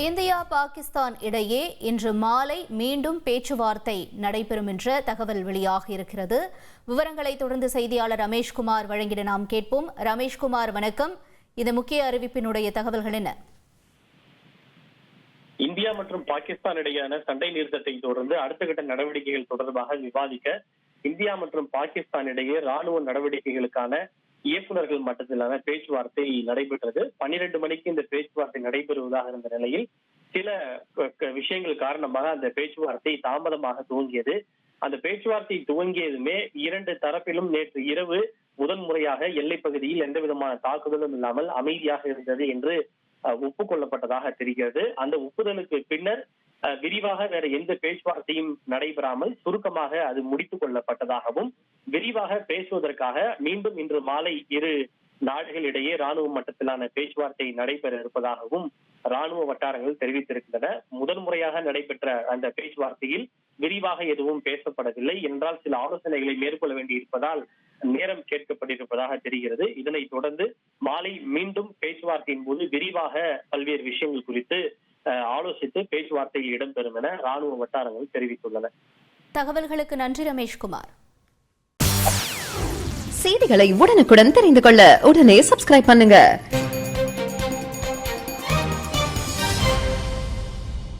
India Pakistan இடையே இன்று மாலை மீண்டும் பேச்சுவார்த்தை நடைபெறும் என்ற தகவல் வெளியாக இருக்கிறது. விவரங்களை தொடர்ந்து செய்தியாளர் ரமேஷ்குமார் வழங்கிட நாம் கேட்போம். ரமேஷ்குமார் வணக்கம். இந்த முக்கிய அறிவிப்பினுடைய தகவல்கள் என்ன? இந்தியா மற்றும் பாகிஸ்தான் இடையேயான சண்டை நிறுத்தத்தை தொடர்ந்து அடுத்த கட்ட நடவடிக்கைகள் தொடர்பாக விவாதிக்க இந்தியா மற்றும் பாகிஸ்தான் இடையே ராணுவ நடவடிக்கைகளுக்கான இயக்குநர்கள் மட்டத்திலான பேச்சுவார்த்தை நடைபெற்றது. பன்னிரண்டு மணிக்கு இந்த பேச்சுவார்த்தை நடைபெறுவதாக இருந்த நிலையில் சில விஷயங்கள் காரணமாக அந்த பேச்சுவார்த்தை தாமதமாக துவங்கியது. அந்த பேச்சுவார்த்தை துவங்கியதுமே இரண்டு தரப்பிலும் நேற்று இரவு முதன் முறையாக எல்லை பகுதியில் எந்த விதமான தாக்குதலும் இல்லாமல் அமைதியாக இருந்தது என்று ஒப்புக்கொள்ளப்பட்டதாக தெரிகிறது. அந்த ஒப்புதலுக்கு பின்னர் விரிவாக வேற எந்த பேச்சுவார்த்தையும் நடைபெறாமல் சுருக்கமாக அது முடித்துக் கொள்ளப்பட்டதாகவும் விரிவாக பேசுவதற்காக மீண்டும் இன்று மாலை இரு நாடுகளிடையே ராணுவ மட்டத்திலான பேச்சுவார்த்தை நடைபெற இருப்பதாகவும் ராணுவ வட்டாரங்கள் தெரிவித்திருக்கின்றன. முதல் முறையாக நடைபெற்ற அந்த பேச்சுவார்த்தையில் விரிவாக எதுவும் பேசப்படவில்லை. என்றால் சில ஆலோசனைகளை மேற்கொள்ள வேண்டியிருப்பதால் நேரம் கேட்கப்பட்டிருப்பதாக தெரிகிறது. இதனைத் தொடர்ந்து மாலை மீண்டும் பேச்சுவார்த்தையின் போது விரிவாக பல்வேறு விஷயங்கள் குறித்து ஆலோசித்து பேச்சுவார்த்தையில் இடம்பெறும் என ராணுவ வட்டாரங்கள் தெரிவித்துள்ளன. தகவல்களுக்கு நன்றி ரமேஷ்குமார் செய்திகளை உடனுக்குடன் தெரிந்து கொள்ள உடனே சப்ஸ்கிரைப் பண்ணுங்க.